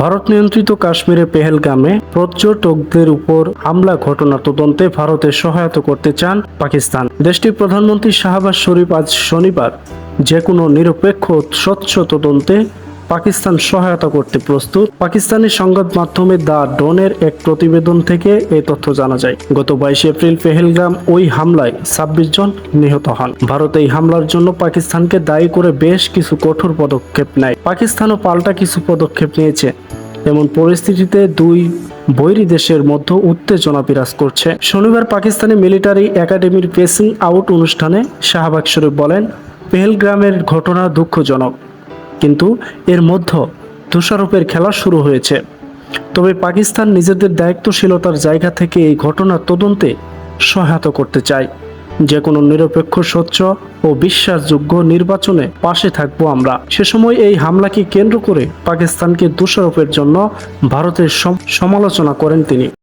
ভারত নিয়ন্ত্রিত কাশ্মীরে পেহেলগামে পর্যটকদের উপর হামলা ঘটনা তদন্তে ভারতে সহায়তা করতে চান পাকিস্তান। দেশটির প্রধানমন্ত্রী শাহবাজ শরীফ আজ শনিবার যে কোনো নিরপেক্ষ স্বচ্ছ তদন্তে পাকিস্তান সহায়তা করতে প্রস্তুত। পাকিস্তানি সংবাদ মাধ্যমে দ্য ডনের এক প্রতিবেদন থেকে এই তথ্য জানা যায়। গত বাইশে এপ্রিল পেহেলগাম ওই হামলায় ছাব্বিশ জন নিহত হন। ভারত এই হামলার জন্য পাকিস্তানকে দায়ী করে বেশ কিছু কঠোর পদক্ষেপ নেয়। পাকিস্তানও পাল্টা কিছু পদক্ষেপ নিয়েছে। এমন পরিস্থিতিতে দুই বৈরী দেশের মধ্যে উত্তেজনা বিরাজ করছে। শনিবার পাকিস্তানি মিলিটারি একাডেমির পেসিং আউট অনুষ্ঠানে শাহবাগ শরীফ বলেন, পেহেলগ্রামের ঘটনা দুঃখজনক। কিন্তু এর মধ্যে দোষারোপের খেলা শুরু হয়েছে। তবে পাকিস্তান নিজেদের দায়িত্বশীলতার জায়গা থেকে এই ঘটনার তদন্তে সহায়তা করতে চায়। যে কোনো নিরপেক্ষ, স্বচ্ছ ও বিশ্বাসযোগ্য নির্বাচনে পাশে থাকব আমরা। সে সময় এই হামলাকে কেন্দ্র করে পাকিস্তানকে দোষারোপের জন্য ভারতের সমালোচনা করেন তিনি।